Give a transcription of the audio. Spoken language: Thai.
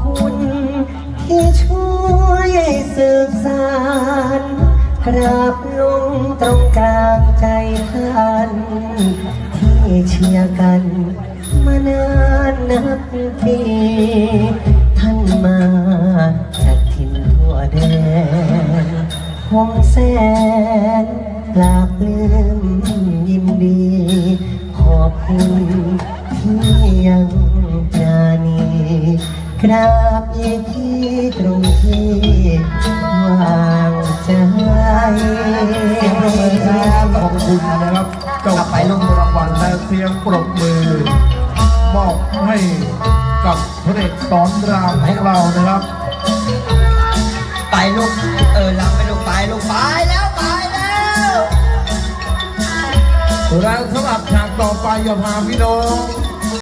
คุณ ที่ช่วยสืบสารกราบลงตรงกลางใจท่าน ที่เชียร์กัน มานานนับปีท่านมาจากทินทั่วแดนหงแสนหลากลืมยินดี ขอบคุณที่ยัง กราบอีกที่ตรงที่วางใจเสียงปรบมือครับขอบคุณนะครับเจ้าไปลงรางวัลและเสียงปรบมือมอบให้กับพระเอกสอนรามของเรานะครับ ไปลูกเออลำไปลูกไปลูกไปแล้วไปแล้วและสำหรับฉากต่อไปอย่าพาพี่น้อง